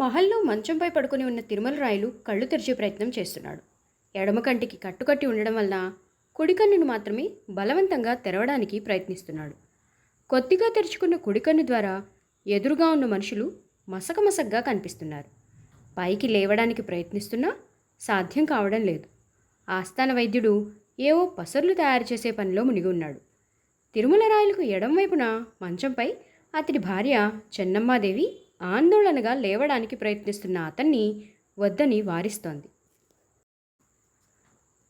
మహల్లో మంచంపై పడుకుని ఉన్న తిరుమల రాయలు కళ్ళు తెరిచే ప్రయత్నం చేస్తున్నాడు. ఎడమ కంటికి కట్టుకట్టి ఉండడం వలన కుడికన్నును మాత్రమే బలవంతంగా తెరవడానికి ప్రయత్నిస్తున్నాడు. కొద్దిగా తెరుచుకున్న కుడికన్ను ద్వారా ఎదురుగా ఉన్న మనుషులు మసకమసగ్గా కనిపిస్తున్నారు. పైకి లేవడానికి ప్రయత్నిస్తున్నా సాధ్యం కావడం లేదు. ఆస్థాన వైద్యుడు ఏవో పసర్లు తయారు చేసే పనిలో మునిగి ఉన్నాడు. తిరుమల రాయలకు ఎడంవైపున మంచంపై అతడి భార్య చెన్నమ్మాదేవి ఆందోళనగా లేవడానికి ప్రయత్నిస్తున్న అతన్ని వద్దని వారిస్తోంది.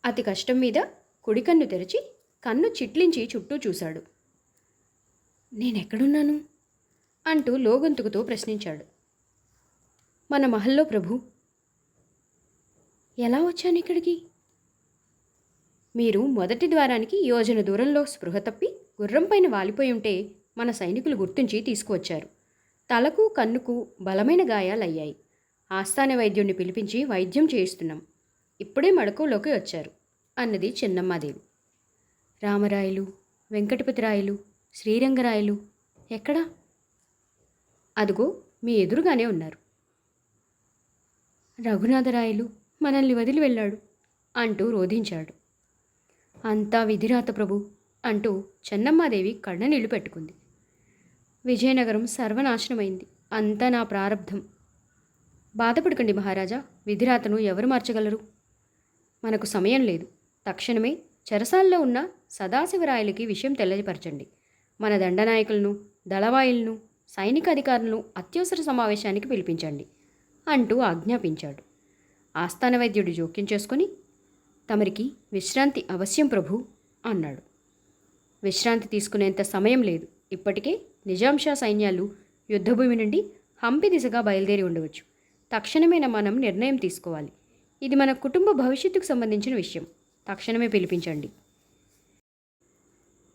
అతి కష్టం మీద కుడి కన్ను తెరిచి కన్ను చిట్లించి చుట్టూ చూశాడు. నేనెక్కడున్నాను? అంటూ లోగొంతుకుతో ప్రశ్నించాడు. మన మహల్లో ప్రభు. ఎలా వచ్చాను ఇక్కడికి? మీరు మొదటి ద్వారానికి యోజన దూరంలో స్పృహ తప్పి గుర్రంపైన వాలిపోయి ఉంటే మన సైనికులు గుర్తించి తీసుకువచ్చారు. తలకు కన్నుకు బలమైన గాయాలయ్యాయి. ఆస్థాన వైద్యుణ్ణి పిలిపించి వైద్యం చేయిస్తున్నాం. ఇప్పుడే మడకులోకి వచ్చారు అన్నది చిన్నమ్మాదేవి. రామరాయలు వెంకటపతిరాయలు శ్రీరంగరాయలు ఎక్కడా? అదిగో మీ ఎదురుగానే ఉన్నారు. రఘునాథరాయలు మనల్ని వదిలి వెళ్ళాడు అంటూ రోధించాడు. అంతా విధిరాత ప్రభు అంటూ చెన్నమ్మాదేవి కళ్ళనీళ్ళు పెట్టుకుంది. విజయనగరం సర్వనాశనమైంది. అంతా నా ప్రారంధం బాధపడకండి మహారాజా విధిరాతను ఎవరు మార్చగలరు? మనకు సమయం లేదు. తక్షణమే చెరసాల్లో ఉన్న సదాశివరాయలకి విషయం తెలియపరచండి. మన దండనాయకులను దళవాయులను సైనిక అధికారులను అత్యవసర సమావేశానికి పిలిపించండి అంటూ ఆజ్ఞాపించాడు. ఆస్థాన వైద్యుడు జోక్యం చేసుకుని తమరికి విశ్రాంతి అవశ్యం ప్రభు అన్నాడు. విశ్రాంతి తీసుకునేంత సమయం లేదు. ఇప్పటికే నిజాంషా సైన్యాలు యుద్ధభూమి నుండి హంపి దిశగా బయలుదేరి ఉండవచ్చు. తక్షణమే మనం నిర్ణయం తీసుకోవాలి. ఇది మన కుటుంబ భవిష్యత్తుకు సంబంధించిన విషయం. తక్షణమే పిలిపించండి.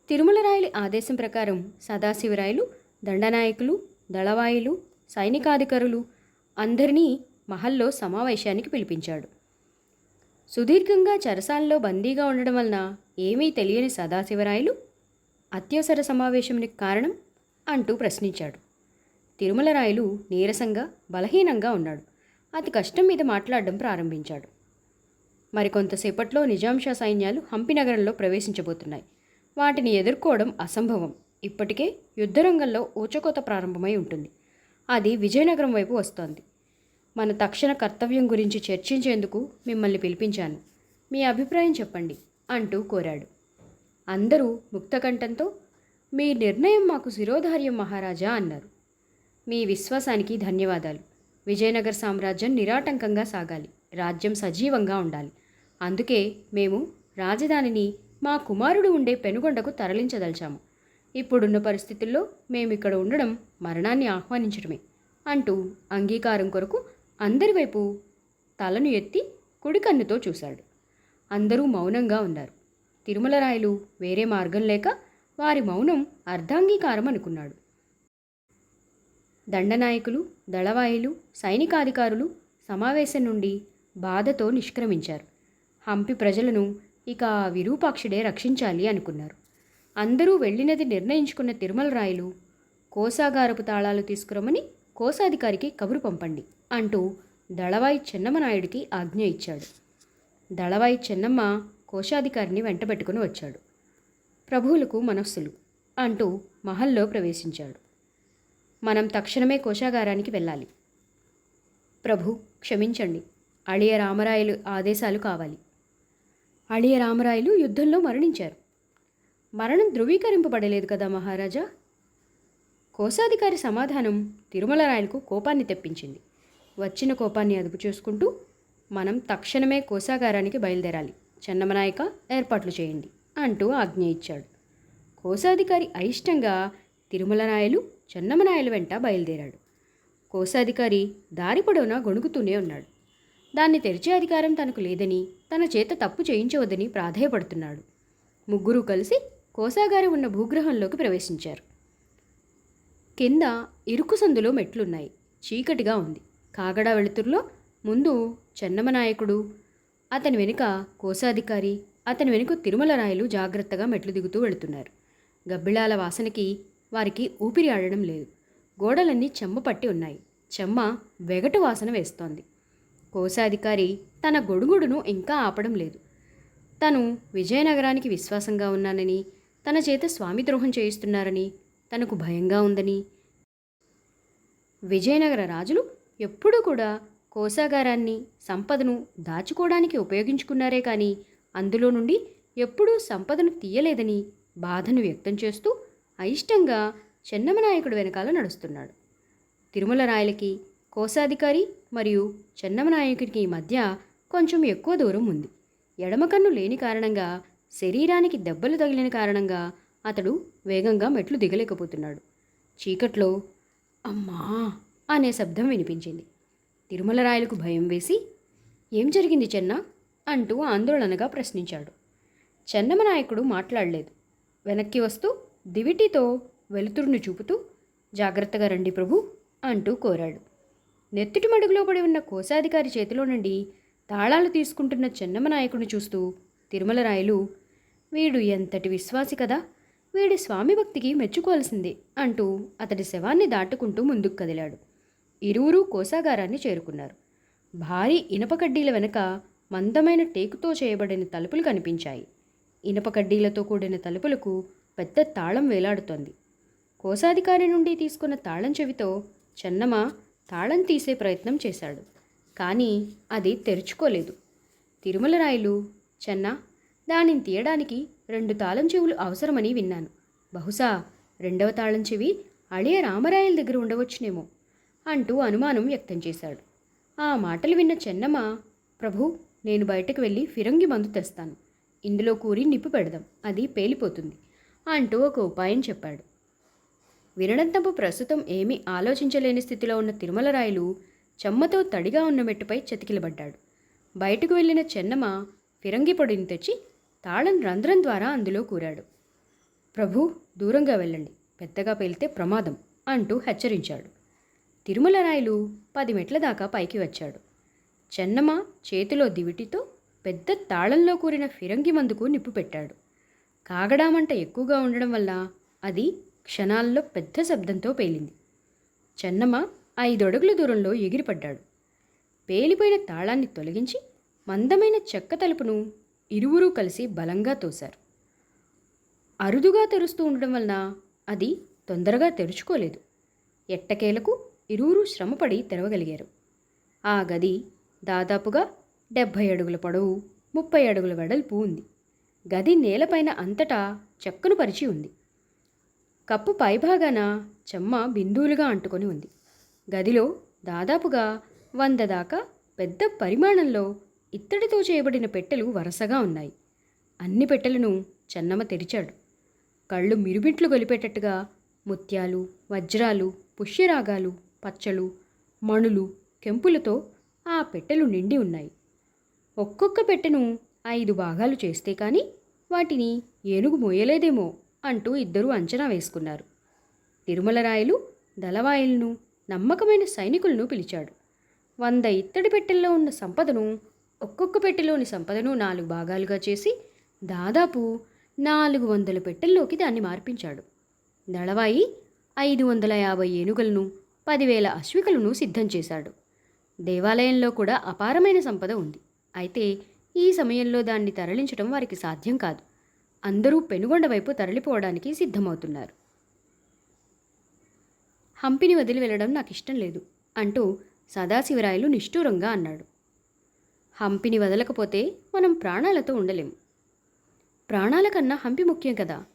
తిరుమలరాయలు ఆదేశం ప్రకారం సదాశివరాయలు దండనాయకులు దళవాయులు సైనికాధికారులు అందరినీ మహల్లో సమావేశానికి పిలిపించాడు. సుదీర్ఘంగా చరసాల్లో బందీగా ఉండడం వలన ఏమీ తెలియని సదాశివరాయలు అత్యవసర సమావేశంకి కారణం అంటూ ప్రశ్నించాడు. తిరుమలరాయలు నీరసంగా బలహీనంగా ఉన్నాడు. అతి కష్టం మీద మాట్లాడడం ప్రారంభించాడు. మరికొంతసేపట్లో నిజాంషా సైన్యాలు హంపినగరంలో ప్రవేశించబోతున్నాయి. వాటిని ఎదుర్కోవడం అసంభవం. ఇప్పటికే యుద్ధరంగంలో ఊచకోత ప్రారంభమై ఉంటుంది. అది విజయనగరం వైపు వస్తోంది. మన తక్షణ కర్తవ్యం గురించి చర్చించేందుకు మిమ్మల్ని పిలిపించాను. మీ అభిప్రాయం చెప్పండి అంటూ కోరాడు. అందరూ ముక్తకంఠంతో మీ నిర్ణయం మాకు శిరోధార్యం మహారాజా అన్నారు. మీ విశ్వాసానికి ధన్యవాదాలు. విజయనగర సామ్రాజ్యం నిరాటంకంగా సాగాలి. రాజ్యం సజీవంగా ఉండాలి. అందుకే మేము రాజధానిని మా కుమారుడు ఉండే పెనుగొండకు తరలించదలిచాము. ఇప్పుడున్న పరిస్థితుల్లో మేము ఇక్కడ ఉండడం మరణాన్ని ఆహ్వానించడమే అంటూ అంగీకారం కొరకు అందరి వైపు తలను ఎత్తి కుడి కన్నుతో చూశాడు. అందరూ మౌనంగా ఉన్నారు. తిరుమలరాయలు వేరే మార్గం లేక వారి మౌనం అర్ధాంగీకారం అనుకున్నాడు. దండనాయకులు దళవాయులు సైనికాధికారులు సమావేశం నుండి బాధతో నిష్క్రమించారు. హంపి ప్రజలను ఇక విరూపాక్షుడే రక్షించాలి అనుకున్నారు. అందరూ వెళ్ళినది నిర్ణయించుకున్న తిరుమల రాయలు కోసాగారపు తాళాలు తీసుకురమని కోశాధికారికి కబురు పంపండి అంటూ దళవాయి చెన్నమ్మనాయుడికి ఆజ్ఞ ఇచ్చాడు. దళవాయి చెన్నమ్మ కోశాధికారిని వెంటబెట్టుకుని వచ్చాడు. ప్రభువులకు మనస్సులు అంటూ మహల్లో ప్రవేశించాడు. మనం తక్షణమే కోశాగారానికి వెళ్ళాలి. ప్రభు క్షమించండి. అళియ రామరాయలు ఆదేశాలు కావాలి. అళియ రామరాయలు యుద్ధంలో మరణించారు. మరణం ధృవీకరింపబడలేదు కదా మహారాజా? కోశాధికారి సమాధానం తిరుమలరాయలకు కోపాన్ని తెప్పించింది. వచ్చిన కోపాన్ని అదుపు చేసుకుంటూ మనం తక్షణమే కోశాగారానికి బయలుదేరాలి. చెన్నమనాయక ఏర్పాట్లు చేయండి. అంటూ ఆజ్ఞ ఇచ్చాడు. కోశాధికారి అయిష్టంగా తిరుమలనాయలు చెన్నమనాయలు వెంట బయలుదేరాడు. కోశాధికారి దారి పొడవునా గొణుకుతూనే ఉన్నాడు. దాన్ని తెరిచే అధికారం తనకు లేదని తన చేత తప్పు చేయించవద్దని ప్రాధేయపడుతున్నాడు. ముగ్గురు కలిసి కోసాగారి ఉన్న భూగ్రహంలోకి ప్రవేశించారు. కింద ఇరుకు సందులో మెట్లున్నాయి. చీకటిగా ఉంది. కాగడా వెలుతురులో ముందు చెన్నమనాయకుడు అతని వెనుక కోశాధికారి అతని వెనుక తిరుమలరాయలు జాగ్రత్తగా మెట్లు దిగుతూ వెళుతున్నారు. గబ్బిళాల వాసనకి వారికి ఊపిరి ఆడడం లేదు. గోడలన్నీ చెమ్మ పట్టి ఉన్నాయి. చెమ్మ వెగటు వాసన వేస్తోంది. కోశాధికారి తన గొడుగుడును ఇంకా ఆపడం లేదు. తను విజయనగరానికి విశ్వాసంగా ఉన్నానని తన చేత స్వామి ద్రోహం చేయిస్తున్నారని తనకు భయంగా ఉందని. విజయనగర రాజులు ఎప్పుడూ కూడా కోశాగారాన్ని సంపదను దాచుకోవడానికి ఉపయోగించుకున్నారే కానీ అందులో నుండి ఎప్పుడూ సంపదను తీయలేదని బాధను వ్యక్తం చేస్తూ అయిష్టంగా చెన్నమనాయకుడు వెనకాల నడుస్తున్నాడు. తిరుమల రాయలకి కోశాధికారి మరియు చెన్నమనాయకుడికి మధ్య కొంచెం ఎక్కువ దూరం ఉంది. ఎడమ కన్ను లేని కారణంగా శరీరానికి దెబ్బలు తగిలిన కారణంగా అతడు వేగంగా మెట్లు దిగలేకపోతున్నాడు. చీకట్లో అమ్మా అనే శబ్దం వినిపించింది. తిరుమల రాయలకు భయం వేసి ఏం జరిగింది చెన్న? అంటూ ఆందోళనగా ప్రశ్నించాడు. చెన్నమనాయకుడు మాట్లాడలేదు. వెనక్కి వస్తూ దివిటితో వెలుతురును చూపుతూ జాగ్రత్తగా రండి ప్రభు అంటూ కోరాడు. నెత్తిటి మడుగులో పడి ఉన్న కోశాధికారి చేతిలో నుండి తాళాలు తీసుకుంటున్న చెన్నమనాయకుడిని చూస్తూ తిరుమల రాయలు వీడు ఎంతటి విశ్వాసి కదా! వీడి స్వామి భక్తికి మెచ్చుకోవాల్సిందే అంటూ అతడి శవాన్ని దాటుకుంటూ ముందుకు కదిలాడు. ఇరువురు కోశాగారాన్ని చేరుకున్నారు. భారీ ఇనప కడ్డీల వెనక మందమైన టేకుతో చేయబడిన తలుపులు కనిపించాయి. ఇనప కడ్డీలతో కూడిన తలుపులకు పెద్ద తాళం వేలాడుతోంది. కోశాధికారి నుండి తీసుకున్న తాళం చెవితో చెన్నమ తాళం తీసే ప్రయత్నం చేశాడు. కానీ అది తెరుచుకోలేదు. తిరుమల రాయలు చెన్న దానిని తీయడానికి రెండు తాళం చెవులు అవసరమని విన్నాను. బహుశా రెండవ తాళం చెవి అళియ రామరాయల దగ్గర ఉండవచ్చునేమో అంటూ అనుమానం వ్యక్తం చేశాడు. ఆ మాటలు విన్న చెన్నమ్మ ప్రభు నేను బయటకు వెళ్ళి ఫిరంగి మందు తెస్తాను. ఇందులో కూరి నిప్పు పెడదాం. అది పేలిపోతుంది అంటూ ఒక ఉపాయం చెప్పాడు. వినడంతపు ప్రస్తుతం ఏమీ ఆలోచించలేని స్థితిలో ఉన్న తిరుమలరాయలు చెమ్మతో తడిగా ఉన్న మెట్టుపై చతికిలబడ్డాడు. బయటకు వెళ్ళిన చెన్నమ్మ ఫిరంగి పొడిని తెచ్చి తాళం రంధ్రం ద్వారా అందులో కూరాడు. ప్రభు దూరంగా వెళ్ళండి. పెద్దగా పేలితే ప్రమాదం అంటూ హెచ్చరించాడు. తిరుమలరాయలు పది మెట్ల దాకా పైకి వచ్చాడు. చెన్నమ్మ చేతిలో దివిటితో పెద్ద తాళంలో కూరిన ఫిరంగి మందుకు నిప్పు పెట్టాడు. కాగడామంట ఎక్కువగా ఉండడం వల్ల అది క్షణాల్లో పెద్ద శబ్దంతో పేలింది. చెన్నమ్మ ఐదడుగుల దూరంలో ఎగిరిపడ్డాడు. పేలిపోయిన తాళాన్ని తొలగించి మందమైన చెక్క తలుపును ఇరువురూ కలిసి బలంగా తోశారు. అరుదుగా తెరుస్తూ ఉండడం వలన అది తొందరగా తెరుచుకోలేదు. ఎట్టకేలకు ఇరువురు శ్రమపడి తెరవగలిగారు. ఆ గది దాదాపుగా డెబ్భై అడుగుల పొడవు ముప్పై అడుగుల వెడల్పు ఉంది. గది నేలపైన అంతటా చెక్కను పరిచి ఉంది. కప్పు పైభాగాన చెమ్మ బిందువులుగా అంటుకొని ఉంది. గదిలో దాదాపుగా వంద దాకా పెద్ద పరిమాణంలో ఇత్తడితో చేయబడిన పెట్టెలు వరుసగా ఉన్నాయి. అన్ని పెట్టెలను చెన్నమ్మ తెరిచాడు. కళ్ళు మిరుమిట్లు గొలిపేటట్టుగా ముత్యాలు వజ్రాలు పుష్యరాగాలు పచ్చలు మణులు కెంపులతో ఆ పెట్టెలు నిండి ఉన్నాయి. ఒక్కొక్క పెట్టెను ఐదు భాగాలు చేస్తే కానీ వాటిని ఏనుగు మోయలేదేమో అంటూ ఇద్దరూ అంచనా వేసుకున్నారు. తిరుమలరాయలు దళవాయిలను నమ్మకమైన సైనికులను పిలిచాడు. వంద ఇత్తడి పెట్టెల్లో ఉన్న సంపదను ఒక్కొక్క పెట్టెలోని సంపదను నాలుగు భాగాలుగా చేసి దాదాపు నాలుగు వందల పెట్టెల్లోకి దాన్ని మార్పించాడు. దళవాయి ఐదు వందల యాభై ఏనుగులను పదివేల అశ్వికలను సిద్ధం చేశాడు. దేవాలయంలో కూడా అపారమైన సంపద ఉంది. అయితే ఈ సమయంలో దాన్ని తరలించడం వారికి సాధ్యం కాదు. అందరూ పెనుగొండ వైపు తరలిపోవడానికి సిద్ధమవుతున్నారు. హంపిని వదిలి వెళ్ళడం నాకు ఇష్టం లేదు అంటూ సదాశివరాయలు నిష్ఠూరంగా అన్నాడు. హంపిని వదలకపోతే మనం ప్రాణాలతో ఉండలేం ప్రాణాల కన్నా హంపి ముఖ్యం కదా.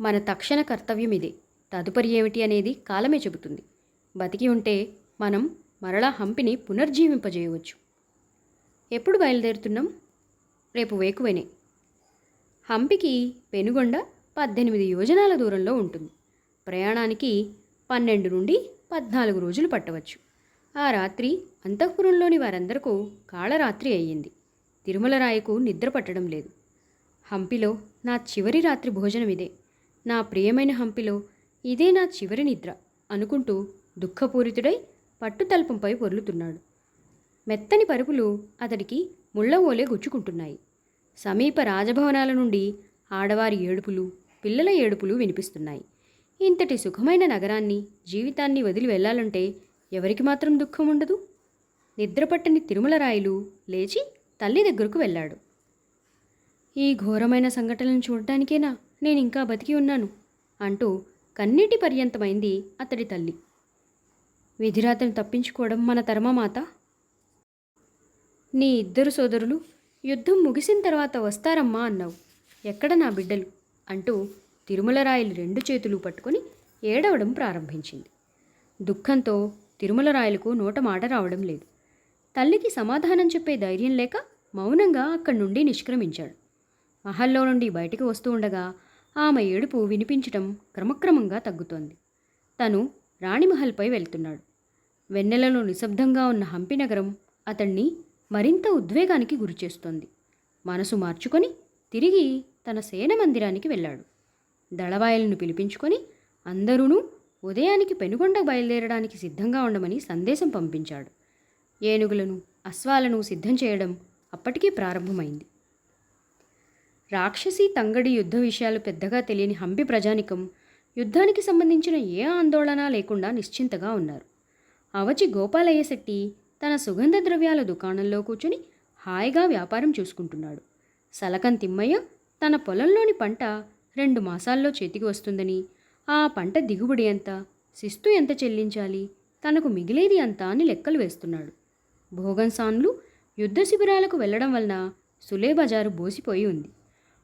మన తక్షణ కర్తవ్యం ఇదే. తదుపరి ఏమిటి అనేది కాలమే చెబుతుంది. బతికి ఉంటే మనం మరలా హంపిని పునర్జీవింపజేయవచ్చు. ఎప్పుడు బయలుదేరుతున్నాం? రేపు వేకువెనే. హంపికి పెనుగొండ పద్దెనిమిది యోజనాల దూరంలో ఉంటుంది. ప్రయాణానికి పన్నెండు నుండి పద్నాలుగు రోజులు పట్టవచ్చు. ఆ రాత్రి అంతఃపురంలోని వారందరకు కాళరాత్రి అయ్యింది. తిరుమలరాయకు నిద్ర పట్టడం లేదు. హంపిలో నా చివరి రాత్రి భోజనం ఇదే. నా ప్రియమైన హంపిలో ఇదే నా చివరి నిద్ర అనుకుంటూ దుఃఖపూరితుడై పట్టుతల్పంపై పొర్లుతున్నాడు. మెత్తని పరుపులు అతడికి ముళ్ళవోలే గుచ్చుకుంటున్నాయి. సమీప రాజభవనాల నుండి ఆడవారి ఏడుపులు పిల్లల ఏడుపులు వినిపిస్తున్నాయి. ఇంతటి సుఖమైన నగరాన్ని జీవితాన్ని వదిలి వెళ్ళాలంటే ఎవరికి మాత్రం దుఃఖం ఉండదు? నిద్రపట్టని తిరుమల రాయలు లేచి తల్లి దగ్గరకు వెళ్ళాడు. ఈ ఘోరమైన సంఘటనలను చూడటానికేనా నేను ఇంకా బతికి ఉన్నాను అంటూ కన్నీటి పర్యంతమైంది అతడి తల్లి. విధిరాతను తప్పించుకోవడం మన ధర్మమాత నీ ఇద్దరు సోదరులు యుద్ధం ముగిసిన తర్వాత వస్తారమ్మా అన్నావు. ఎక్కడ నా బిడ్డలు? అంటూ తిరుమలరాయలు రెండు చేతులు పట్టుకొని ఏడవడం ప్రారంభించింది. దుఃఖంతో తిరుమలరాయలకు నోట మాట రావడం లేదు. తల్లికి సమాధానం చెప్పే ధైర్యం లేక మౌనంగా అక్కడి నుండి నిష్క్రమించాడు. మహల్లో నుండి బయటికి వస్తూ ఉండగా ఆమె ఏడుపు వినిపించటం క్రమక్రమంగా తగ్గుతోంది. తను రాణిమహల్పై వెళ్తున్నాడు. వెన్నెలలో నిశ్శబ్దంగా ఉన్న హంపి నగరం అతన్ని మరింత ఉద్వేగానికి గురిచేస్తోంది. మనసు మార్చుకొని తిరిగి తన సేన మందిరానికి వెళ్ళాడు. దళవాయలను పిలిపించుకొని అందరూ ఉదయానికి పెనుగొండ బయలుదేరడానికి సిద్ధంగా ఉండమని సందేశం పంపించాడు. ఏనుగులను అశ్వాలను సిద్ధం చేయడం అప్పటికీ ప్రారంభమైంది. రాక్షసి తంగడి యుద్ధ విషయాలు పెద్దగా తెలియని హంపి ప్రజానికం యుద్ధానికి సంబంధించిన ఏ ఆందోళన లేకుండా నిశ్చింతగా ఉన్నారు. అవచి గోపాలయ్య శెట్టి తన సుగంధ ద్రవ్యాల దుకాణంలో కూర్చుని హాయిగా వ్యాపారం చూసుకుంటున్నాడు. సలకన్ తిమ్మయ్య తన పొలంలోని పంట రెండు మాసాల్లో చేతికి వస్తుందని ఆ పంట దిగుబడి ఎంత శిస్తు ఎంత చెల్లించాలి తనకు మిగిలేది అంత అని లెక్కలు వేస్తున్నాడు. భోగన్సాన్లు యుద్ధ శిబిరాలకు వెళ్ళడం వలన సులే బజారు బోసిపోయి ఉంది.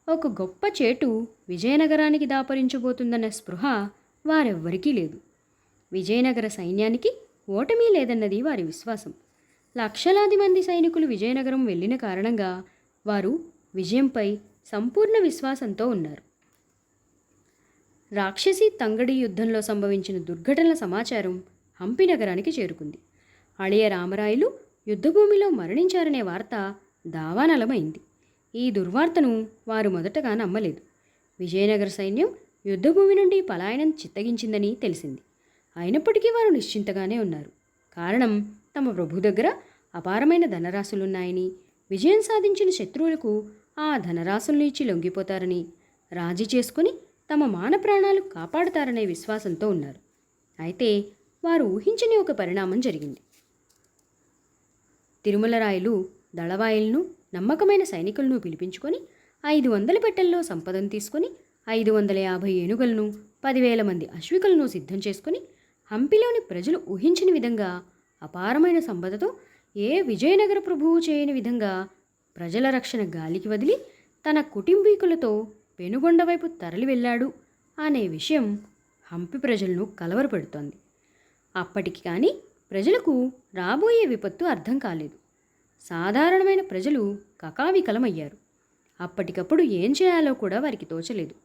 ఒక గొప్ప చేటు విజయనగరానికి దాపరించబోతుందన్న స్పృహ వారెవ్వరికీ లేదు. విజయనగర సైన్యానికి ఓటమీ లేదన్నది వారి విశ్వాసం. లక్షలాది మంది సైనికులు విజయనగరం వెళ్ళిన కారణంగా వారు విజయంపై సంపూర్ణ విశ్వాసంతో ఉన్నారు. రాక్షసి తంగడి యుద్ధంలో సంభవించిన దుర్ఘటనల సమాచారం హంపి నగరానికి చేరుకుంది. అళియ రామరాయలు యుద్ధభూమిలో మరణించారనే వార్త దావానలమైంది. ఈ దుర్వార్తను వారు మొదటగా నమ్మలేదు. విజయనగర సైన్యం యుద్ధభూమి నుండి పలాయనం చిత్తగించిందని తెలిసింది. అయినప్పటికీ వారు నిశ్చింతగానే ఉన్నారు. కారణం తమ ప్రభు దగ్గర అపారమైన ధనరాశులున్నాయని విజయం సాధించిన శత్రువులకు ఆ ధనరాశులను ఇచ్చి లొంగిపోతారని రాజీ చేసుకుని తమ మాన ప్రాణాలు కాపాడుతారనే విశ్వాసంతో ఉన్నారు. అయితే వారు ఊహించని ఒక పరిణామం జరిగింది. తిరుమలరాయలు దళవాయిలను నమ్మకమైన సైనికులను పిలిపించుకొని ఐదు వందల పెట్టెల్లో సంపదను తీసుకొని ఐదు వందల యాభై ఏనుగులను పదివేల మంది అశ్వికులను సిద్ధం చేసుకొని హంపిలోని ప్రజలు ఊహించిన విధంగా అపారమైన సంపదతో ఏ విజయనగర ప్రభువు చేయని విధంగా ప్రజల రక్షణ గాలికి వదిలి తన కుటుంబీకులతో పెనుగొండ వైపు తరలి వెళ్ళాడు అనే విషయం హంపి ప్రజలను కలవరపెడుతోంది. అప్పటికి కానీ ప్రజలకు రాబోయే విపత్తు అర్థం కాలేదు. సాధారణమైన ప్రజలు కకావికలమయ్యారు. అప్పటికప్పుడు ఏం చేయాలో కూడా వారికి తోచలేదు.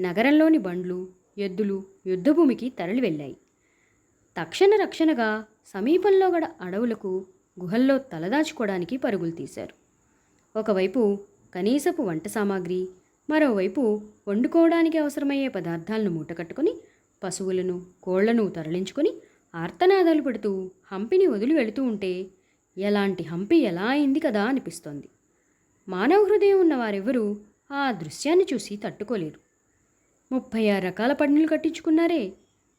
నగరంలోని బండ్లు ఎద్దులు యుద్ధభూమికి తరలి వెళ్ళాయి తక్షణ రక్షణగా సమీపంలో గడ అడవులకు గుహల్లో తలదాచుకోవడానికి పరుగులు తీశారు. ఒకవైపు కనీసపు వంట సామాగ్రి మరోవైపు వండుకోవడానికి అవసరమయ్యే పదార్థాలను మూటకట్టుకుని పశువులను కోళ్ళను తరలించుకొని ఆర్తనాదాలు పెడుతూ హంపిని వదిలి వెళుతూ ఉంటే ఎలాంటి హంపి ఎలా అయింది కదా అనిపిస్తోంది. మానవ హృదయం ఉన్న వారెవ్వరూ ఆ దృశ్యాన్ని చూసి తట్టుకోలేరు. ముప్పై ఆరు రకాల పన్నులు కట్టించుకున్నారే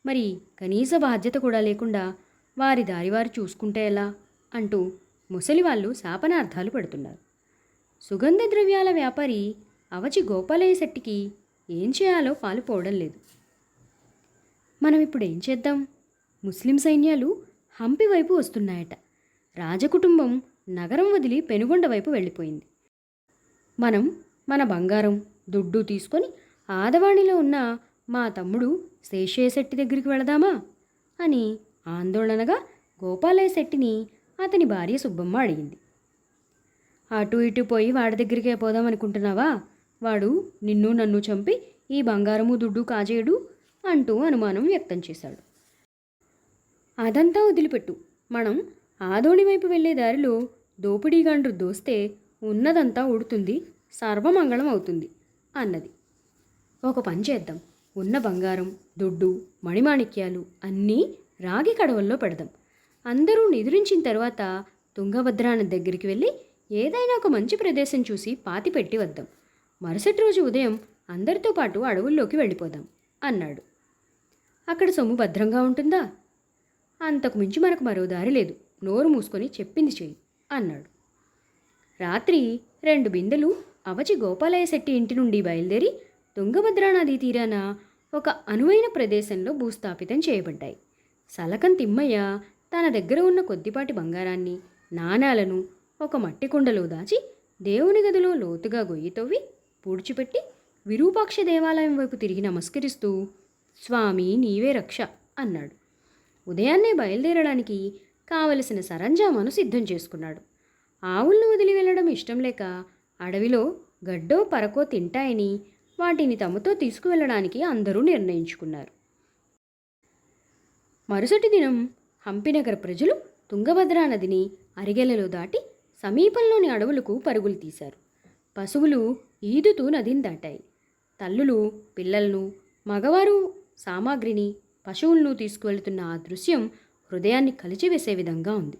మరి కనీస బాధ్యత కూడా లేకుండా వారి దారి వారు చూసుకుంటే ఎలా? అంటూ ముసలి వాళ్ళు శాపనార్థాలు పెడుతున్నారు. సుగంధ ద్రవ్యాల వ్యాపారి అవచి గోపాలయ్య శెట్టికి ఏం చేయాలో పాలుపోవడం లేదు. మనం ఇప్పుడు ఏం చేద్దాం? ముస్లిం సైన్యాలు హంపి వైపు వస్తున్నాయట. రాజకుటుంబం నగరం వదిలి పెనుగొండ వైపు వెళ్ళిపోయింది. మనం మన బంగారం దుడ్డు తీసుకొని ఆదవాణిలో ఉన్న మా తమ్ముడు శేషయ్య శెట్టి దగ్గరికి వెళదామా? అని ఆందోళనగా గోపాలయ్య శెట్టిని అతని భార్య సుబ్బమ్మ అడిగింది. అటు ఇటు పోయి వాడి దగ్గరికే పోదాం అనుకుంటున్నావా? వాడు నిన్ను నన్ను చంపి ఈ బంగారము దుడ్డు కాజేయడు అంటూ అనుమానం వ్యక్తం చేశాడు. అదంతా వదిలిపెట్టు. మనం ఆదోణి వైపు వెళ్ళే దారిలో దోపిడీగాండ్రు దోస్తే ఉన్నదంతా ఉడుతుంది సర్వమంగళం అవుతుంది అన్నది. ఒక పని చేద్దాం. ఉన్న బంగారం దుడ్డు మణిమాణిక్యాలు అన్నీ రాగి కడవల్లో పెడదాం. అందరూ నిద్రించిన తర్వాత తుంగభద్రాన దగ్గరికి వెళ్ళి ఏదైనా ఒక మంచి ప్రదేశం చూసి పాతి పెట్టి వద్దాం. మరుసటి రోజు ఉదయం అందరితో పాటు అడవుల్లోకి వెళ్ళిపోదాం అన్నాడు. అక్కడ సొమ్ము భద్రంగా ఉంటుందా? అంతకు మించి మనకు మరో దారి లేదు. నోరు మూసుకొని చెప్పింది చెయ్యి అన్నాడు. రాత్రి రెండు బిందెలు అవచి గోపాలయ్య శెట్టి ఇంటి నుండి బయలుదేరి తుంగభద్రా నదీ తీరాన ఒక అనువైన ప్రదేశంలో భూస్థాపితం చేయబడ్డాయి. సలకం తిమ్మయ్య తన దగ్గర ఉన్న కొద్దిపాటి బంగారాన్ని నాణాలను ఒక మట్టి కుండలో దాచి దేవుని గదిలో లోతుగా గొయ్యి తవ్వి పూడ్చిపెట్టి విరూపాక్ష దేవాలయం వైపు తిరిగి నమస్కరిస్తూ స్వామి నీవే రక్ష అన్నాడు. ఉదయాన్నే బయలుదేరడానికి కావలసిన సరంజామాను సిద్ధం చేసుకున్నాడు. ఆవులను వదిలి వెళ్ళడం ఇష్టం లేక అడవిలో గడ్డో పరకో తింటాయని వాటిని తమతో తీసుకువెళ్ళడానికి అందరూ నిర్ణయించుకున్నారు. మరుసటి దినం హంపినగర ప్రజలు తుంగభద్రా నదిని అరిగెలలో దాటి సమీపంలోని అడవులకు పరుగులు తీశారు. పశువులు ఈదుతూ నదిని దాటాయి. తల్లులు పిల్లలను మగవారు సామాగ్రిని పశువులను తీసుకువెళ్తున్న ఆ దృశ్యం హృదయాన్ని కలిచివేసే విధంగా ఉంది.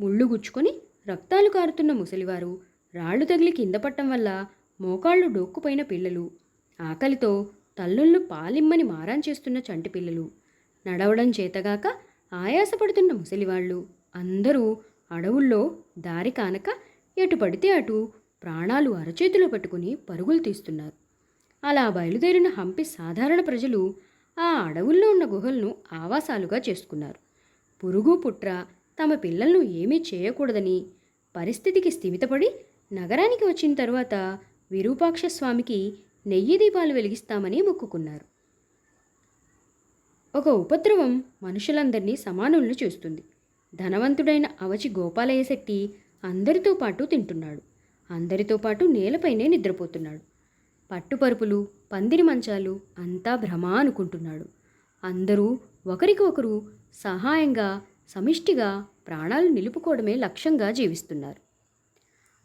ముళ్ళు గుచ్చుకొని రక్తాలు కారుతున్న ముసలివారు రాళ్ళు తగిలి కింద పట్టడం వల్ల మోకాళ్ళు డోక్కుపోయిన పిల్లలు ఆకలితో తల్లుళ్ళు పాలిమ్మని మారాం చేస్తున్న చంటి పిల్లలు. నడవడం చేతగాక ఆయాసపడుతున్న ముసలివాళ్ళు. అందరూ అడవుల్లో దారి కానక ఎటు పడితే అటు ప్రాణాలు అరచేతిలో పట్టుకుని పరుగులు తీస్తున్నారు. అలా బయలుదేరిన హంపి సాధారణ ప్రజలు ఆ అడవుల్లో ఉన్న గుహలను ఆవాసాలుగా చేసుకున్నారు. పురుగు పుట్ర తమ పిల్లలను ఏమీ చేయకూడదని పరిస్థితికి స్థిమితపడి నగరానికి వచ్చిన తరువాత విరూపాక్ష స్వామికి నెయ్యి దీపాలు వెలిగిస్తామని మొక్కుకున్నారు. ఒక ఉపద్రవం మనుషులందరినీ సమానులను చేస్తుంది. ధనవంతుడైన అవచి గోపాలయ్య శెట్టి అందరితో పాటు తింటున్నాడు. అందరితో పాటు నేలపైనే నిద్రపోతున్నాడు. పట్టుపరుపులు పందిరి మంచాలు అంతా భ్రమ అనుకుంటున్నాడు. అందరూ ఒకరికి ఒకరు సహాయంగా సమిష్టిగా ప్రాణాలు నిలుపుకోవడమే లక్ష్యంగా జీవిస్తున్నారు.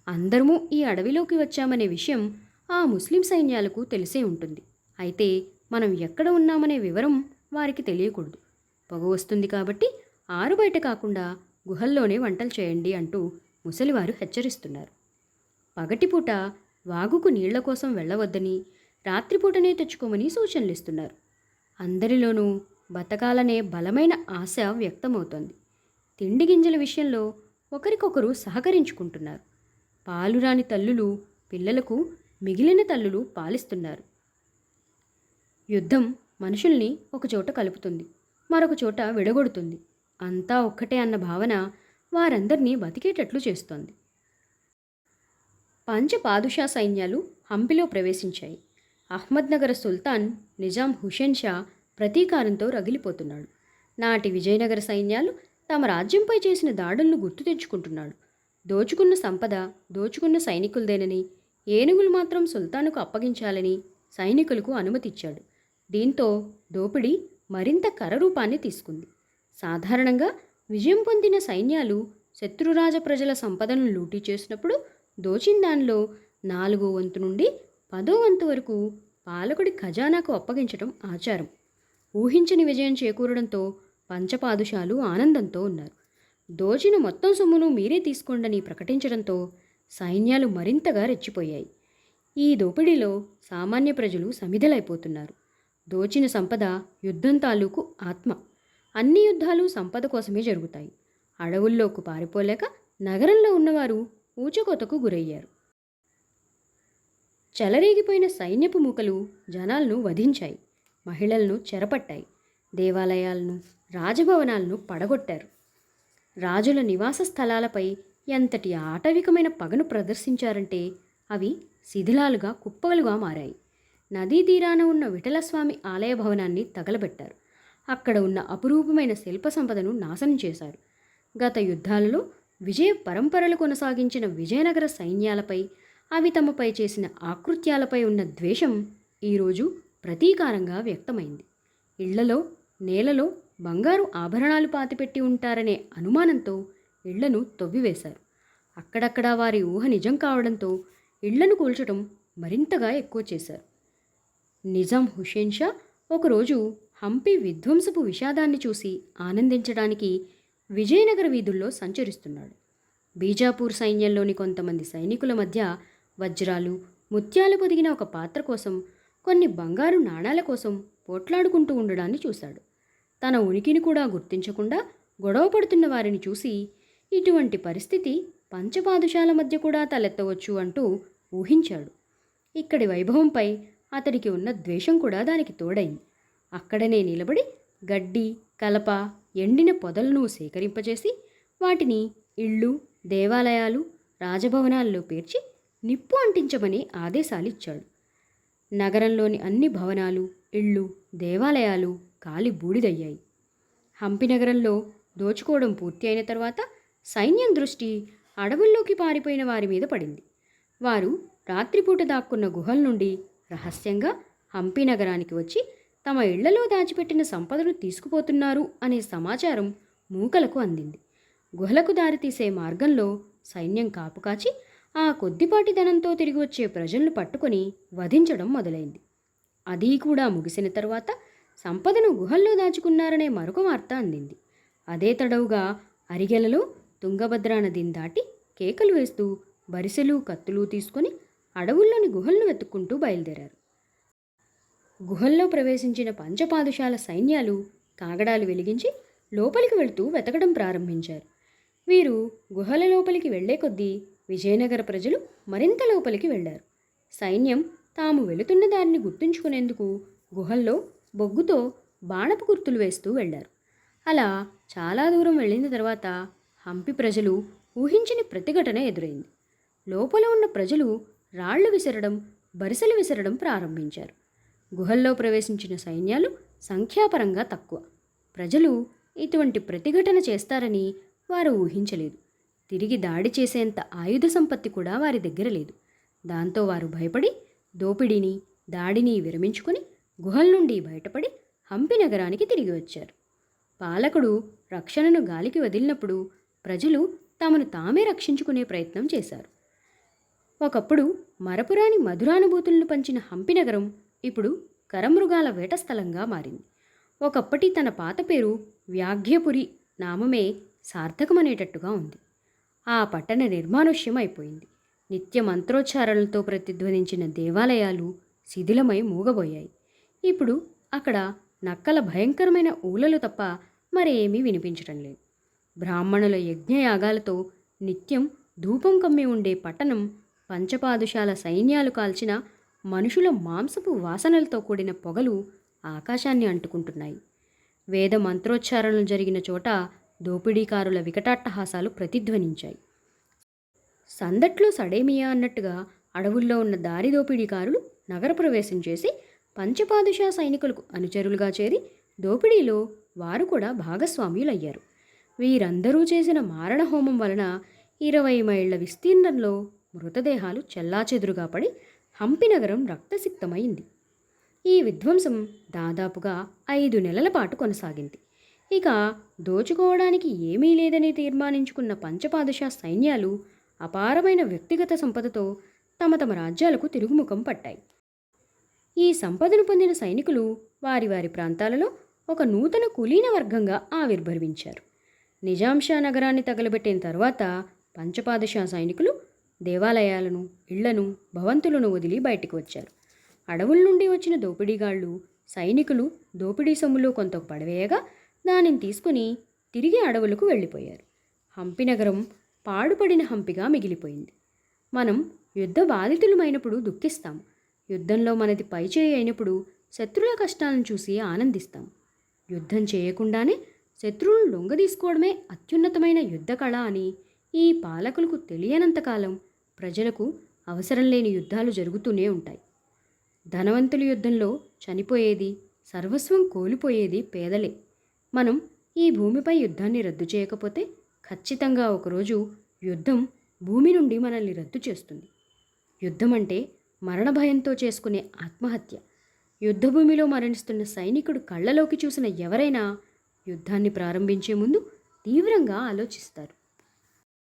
అందరము ఈ అడవిలోకి వచ్చామనే విషయం ఆ ముస్లిం సైన్యాలకు తెలిసే ఉంటుంది. అయితే మనం ఎక్కడ ఉన్నామనే వివరం వారికి తెలియకూడదు. పొగ వస్తుంది కాబట్టి ఆరు బయట కాకుండా గుహల్లోనే వంటలు చేయండి అంటూ ముసలివారు హెచ్చరిస్తున్నారు. పగటిపూట వాగుకు నీళ్ళ కోసం వెళ్ళవద్దని రాత్రిపూటనే తెచ్చుకోమని సూచనలు ఇస్తున్నారు. అందరిలోనూ బతకాలనే బలమైన ఆశ వ్యక్తమవుతోంది. తిండి గింజల విషయంలో ఒకరికొకరు సహకరించుకుంటున్నారు. పాలురాని తల్లులు పిల్లలకు మిగిలిన తల్లులు పాలిస్తున్నారు. యుద్ధం మనుషుల్ని ఒకచోట కలుపుతుంది మరొక చోట విడగొడుతుంది. అంతా ఒక్కటే అన్న భావన వారందరినీ బతికేటట్లు చేస్తోంది. పంచ పాదుషా సైన్యాలు హంపిలో ప్రవేశించాయి. అహ్మద్నగర సుల్తాన్ నిజాం హుషేన్ షా ప్రతీకారంతో రగిలిపోతున్నాడు. నాటి విజయనగర సైన్యాలు తమ రాజ్యంపై చేసిన దాడులను గుర్తు తెచ్చుకుంటున్నాడు. దోచుకున్న సంపద దోచుకున్న సైనికులదేనని ఏనుగులు మాత్రం సుల్తానుకు అప్పగించాలని సైనికులకు అనుమతిచ్చాడు. దీంతో దోపిడీ మరింత కరరూపాన్ని తీసుకుంది. సాధారణంగా విజయం పొందిన సైన్యాలు శత్రురాజ ప్రజల సంపదను లూటీ చేసినప్పుడు దోచిన దానిలో నాలుగో వంతు నుండి పదో వంతు వరకు పాలకుడి ఖజానాకు అప్పగించడం ఆచారం. ఊహించని విజయం చేకూరడంతో పంచపాదుషాలు ఆనందంతో ఉన్నారు. దోచిన మొత్తం సొమ్మును మీరే తీసుకోండని ప్రకటించడంతో సైన్యాలు మరింతగా రెచ్చిపోయాయి. ఈ దోపిడీలో సామాన్య ప్రజలు సమిధలైపోతున్నారు. దోచిన సంపద యుద్ధం తాలూకు ఆత్మ. అన్ని యుద్ధాలు సంపద కోసమే జరుగుతాయి. అడవుల్లోకి పారిపోలేక నగరంలో ఉన్నవారు ఊచకోతకు గురయ్యారు. చెలరేగిపోయిన సైన్యపు మూకలు జనాలను వధించాయి. మహిళలను చెరపట్టాయి. దేవాలయాలను రాజభవనాలను పడగొట్టారు. రాజుల నివాస స్థలాలపై ఎంతటి ఆటవికమైన పగను ప్రదర్శించారంటే అవి శిథిలాలుగా కుప్పలుగా మారాయి. నదీ తీరాన ఉన్న విఠలస్వామి ఆలయ భవనాన్ని తగలబెట్టారు. అక్కడ ఉన్న అపురూపమైన శిల్ప సంపదను నాశనం చేశారు. గత యుద్ధాలలో విజయ పరంపరలు కొనసాగించిన విజయనగర సైన్యాలపై అవి తమపై చేసిన ఆకృత్యాలపై ఉన్న ద్వేషం ఈరోజు ప్రతీకారంగా వ్యక్తమైంది. ఇళ్ళలో నేలలో బంగారు ఆభరణాలు పాతిపెట్టి ఉంటారనే అనుమానంతో ఇళ్ళను తవ్వివేశారు. అక్కడక్కడ వారి ఊహ నిజం కావడంతో ఇళ్ళను కూల్చడం మరింతగా ఎక్కువ చేశారు. నిజాం హుషేన్ షా ఒకరోజు హంపి విధ్వంసపు విషాదాన్ని చూసి ఆనందించడానికి విజయనగర వీధుల్లో సంచరిస్తున్నాడు. బీజాపూర్ సైన్యంలోని కొంతమంది సైనికుల మధ్య వజ్రాలు ముత్యాలు పొదిగిన ఒక పాత్ర కోసం కొన్ని బంగారు నాణాల కోసం పోట్లాడుకుంటూ ఉండడాన్ని చూశాడు. తన ఉనికిని కూడా గుర్తించకుండా గొడవ పడుతున్న వారిని చూసి ఇటువంటి పరిస్థితి పంచపాదుషాల మధ్య కూడా తలెత్తవచ్చు అంటూ ఊహించాడు. ఇక్కడి వైభవంపై అతడికి ఉన్న ద్వేషం కూడా దానికి తోడైంది. అక్కడనే నిలబడి గడ్డి కలప ఎండిన పొదలను సేకరింపజేసి వాటిని ఇళ్ళు దేవాలయాలు రాజభవనాల్లో పేర్చి నిప్పు అంటించమని ఆదేశాలు ఇచ్చాడు నగరంలోని అన్ని భవనాలు ఇళ్ళు దేవాలయాలు కాలి బూడిదయ్యాయి హంపి నగరంలో దోచుకోవడం పూర్తి అయిన తర్వాత సైన్యం దృష్టి అడవుల్లోకి పారిపోయిన వారి మీద పడింది. వారు రాత్రిపూట దాక్కున్న గుహల నుండి రహస్యంగా హంపి నగరానికి వచ్చి తమ ఇళ్ళలో దాచిపెట్టిన సంపదను తీసుకుపోతున్నారు అనే సమాచారం మూకలకు అందింది. గుహలకు దారితీసే మార్గంలో సైన్యం కాపుకాచి ఆ కొద్దిపాటి ధనంతో తిరిగి వచ్చే ప్రజలను పట్టుకొని వధించడం మొదలైంది. అది కూడా ముగిసిన తర్వాత సంపదను గుహల్లో దాచుకున్నారనే మరొక వార్త అందింది. అదే తడవుగా అరిగెలలో తుంగభద్రా నదిని దాటి కేకలు వేస్తూ బరిసెలు కత్తులు తీసుకొని అడవుల్లోని గుహలను వెతుక్కుంటూ బయలుదేరారు. గుహల్లో ప్రవేశించిన పంచపాదుషాల సైన్యాలు కాగడాలు వెలిగించి లోపలికి వెళుతూ వెతకడం ప్రారంభించారు. వీరు గుహల లోపలికి వెళ్ళే కొద్దీ విజయనగర ప్రజలు మరింత లోపలికి వెళ్ళారు. సైన్యం తాము వెళుతున్న దారిని గుర్తుంచుకునేందుకు గుహల్లో బొగ్గుతో బాణపు గుర్తులు వేస్తూ వెళ్ళారు. అలా చాలా దూరం వెళ్ళిన తర్వాత హంపి ప్రజలు ఊహించని ప్రతిఘటన ఎదురైంది. లోపల ఉన్న ప్రజలు రాళ్ళు విసరడం బరిసెలు విసరడం ప్రారంభించారు. గుహల్లో ప్రవేశించిన సైన్యాలు సంఖ్యాపరంగా తక్కువ. ప్రజలు ఇటువంటి ప్రతిఘటన చేస్తారని వారు ఊహించలేదు. తిరిగి దాడి చేసేంత ఆయుధ సంపత్తి కూడా వారి దగ్గర లేదు. దాంతో వారు భయపడి దోపిడీని దాడిని విరమించుకుని గుహల నుండి బయటపడి హంపి నగరానికి తిరిగి వచ్చారు. పాలకుడు రక్షణను గాలికి వదిలినప్పుడు ప్రజలు తమను తామే రక్షించుకునే ప్రయత్నం చేశారు. ఒకప్పుడు మరపురాని మధురానుభూతులను పంచిన హంపి నగరం ఇప్పుడు కరమృగాల వేట స్థలంగా మారింది. ఒకప్పటి తన పాత పేరు వ్యాఘ్యపురి నామమే సార్థకమనేటట్టుగా ఉంది. ఆ పట్టణ నిర్మానుష్యం అయిపోయింది. నిత్య మంత్రోచ్చారణలతో ప్రతిధ్వనించిన దేవాలయాలు శిథిలమై మూగబోయాయి. ఇప్పుడు అక్కడ నక్కల భయంకరమైన ఊలలు తప్ప మరేమీ వినిపించడం లేదు. బ్రాహ్మణుల యజ్ఞయాగాలతో నిత్యం ధూపం కమ్మి ఉండే పట్టణం పంచపాదుషాల సైన్యాలు కాల్చిన మనుషుల మాంసపు వాసనలతో కూడిన పొగలు ఆకాశాన్ని అంటుకుంటున్నాయి. వేద మంత్రోచ్చారణలు జరిగిన చోట దోపిడీకారుల వికటాట్టహాసాలు ప్రతిధ్వనించాయి. సందట్లో సడేమియా అన్నట్టుగా అడవుల్లో ఉన్న దారి దోపిడీకారులు నగర ప్రవేశం చేసి పంచపాదుషా సైనికులకు అనుచరులుగా చేరి దోపిడీలో వారు కూడా భాగస్వామ్యులయ్యారు వీరందరూ చేసిన మారణ హోమం వలన ఇరవై మైళ్ళ విస్తీర్ణంలో మృతదేహాలు చెల్లాచెదురుగా పడి హంపి నగరం రక్తసిక్తమైంది. ఈ విధ్వంసం దాదాపుగా ఐదు నెలల పాటు కొనసాగింది. ఇక దోచుకోవడానికి ఏమీ లేదని తీర్మానించుకున్న పంచపాదుషా సైన్యాలు అపారమైన వ్యక్తిగత సంపదతో తమ తమ రాజ్యాలకు తిరుగుముఖం పట్టాయి. ఈ సంపదను పొందిన సైనికులు వారి వారి ప్రాంతాలలో ఒక నూతన కులీన వర్గంగా ఆవిర్భవించారు. నిజాంషా నగరాన్ని తగలబెట్టిన తర్వాత పంచపాదషా సైనికులు దేవాలయాలను ఇళ్ళను భవంతులను వదిలి బయటికి వచ్చారు. అడవుల నుండి వచ్చిన దోపిడీగాళ్ళు సైనికులు దోపిడీ సొమ్ములో కొంత పడవేయగా దానిని తీసుకుని తిరిగి అడవులకు వెళ్ళిపోయారు. హంపి నగరం పాడుపడిన హంపిగా మిగిలిపోయింది. మనం యుద్ధ బాధితులమైనప్పుడు దుఃఖిస్తాం. యుద్ధంలో మనది పైచేయి అయినప్పుడు శత్రుల కష్టాలను చూసి ఆనందిస్తాం. యుద్ధం చేయకుండానే శత్రువులను లొంగదీసుకోవడమే అత్యున్నతమైన యుద్ధ కళ అని ఈ పాలకులకు తెలియనంతకాలం ప్రజలకు అవసరం లేని యుద్ధాలు జరుగుతూనే ఉంటాయి. ధనవంతుల యుద్ధంలో చనిపోయేది సర్వస్వం కోల్పోయేది పేదలే. మనం ఈ భూమిపై యుద్ధాన్ని రద్దు చేయకపోతే ఖచ్చితంగా ఒకరోజు యుద్ధం భూమి నుండి మనల్ని రద్దు చేస్తుంది. యుద్ధం అంటే మరణ భయంతో చేసుకునే ఆత్మహత్య. యుద్ధభూమిలో మరణిస్తున్న సైనికుడు కళ్ళలోకి చూసిన ఎవరైనా యుద్ధాన్ని ప్రారంభించే ముందు తీవ్రంగా ఆలోచిస్తారు.